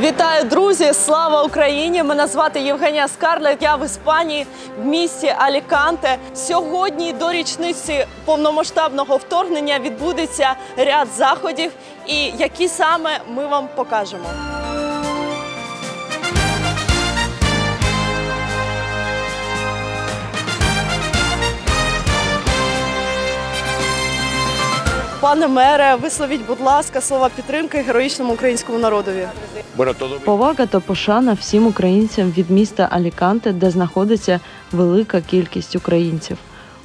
Вітаю, друзі! Слава Україні! Мене звати Євгенія Скарлет. Я в Іспанії в місті Аліканте. Сьогодні до річниці повномасштабного вторгнення відбудеться ряд заходів, і які саме ми вам покажемо. Пане мере, висловіть, будь ласка, слова підтримки героїчному українському народові. Повага та пошана всім українцям від міста Аліканте, де знаходиться велика кількість українців.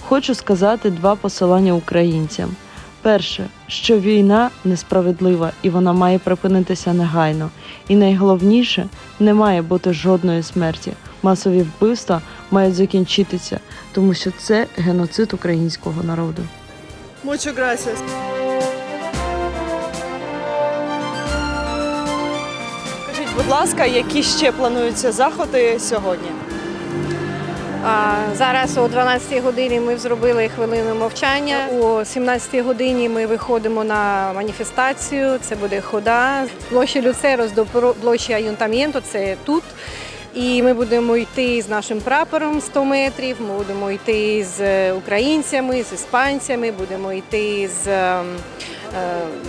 Хочу сказати два посилання українцям. Перше, що війна несправедлива і вона має припинитися негайно. І найголовніше, не має бути жодної смерті. Масові вбивства мають закінчитися, тому що це геноцид українського народу. Muchas gracias. Скажіть, будь ласка, які ще плануються заходи сьогодні? А, Зараз о 12 годині ми зробили хвилину мовчання. О 17 годині ми виходимо на маніфестацію. Це буде хода з площі Люцерос до площі Аюнтам'єнто. Це тут. І ми будемо йти з нашим прапором 100 метрів. Ми будемо йти з е, українцями, з іспанцями, будемо йти з е, е,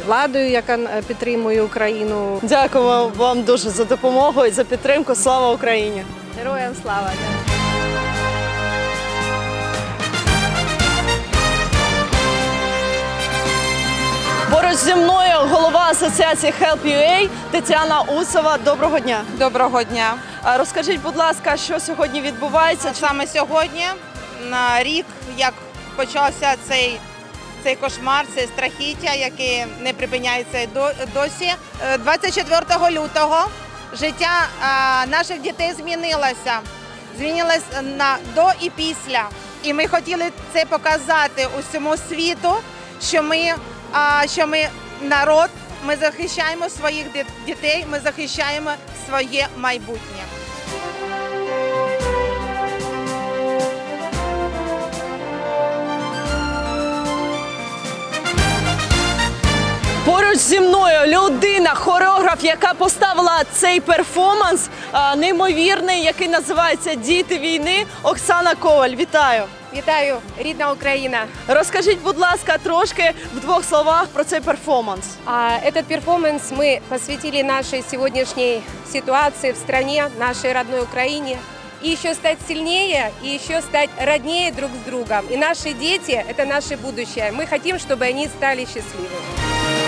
владою, яка е, підтримує Україну. Дякуємо вам дуже за допомогу і за підтримку. Слава Україні! Героям слава! Поруч зі мною голова асоціації Help.ua Тетяна Усова. Доброго дня. Доброго дня. Розкажіть, будь ласка, що сьогодні відбувається? Саме сьогодні, на рік, як почався цей, цей кошмар, це страхіття, яке не припиняється досі. Е, 24 лютого життя е, наших дітей змінилося. Змінилось на до і після. І ми хотіли це показати усьому світу, що ми, що ми народ, ми захищаємо своїх дітей, ми захищаємо своє майбутнє. Поруч зі мною людина, хореограф, яка поставила цей перформанс а, неймовірний, який називається Діти війни. Оксана Коваль. Вітаю! Вітаю, рідна Україна! Розкажіть, будь ласка, трошки в двох словах про цей перформанс. А Этот перформанс мы посвятили нашей сегодняшней ситуации в стране, нашей родной Украине. И еще стать сильнее, и еще стать роднее друг с другом. И наши дети – это наше будущее. Мы хотим, чтобы они стали счастливыми.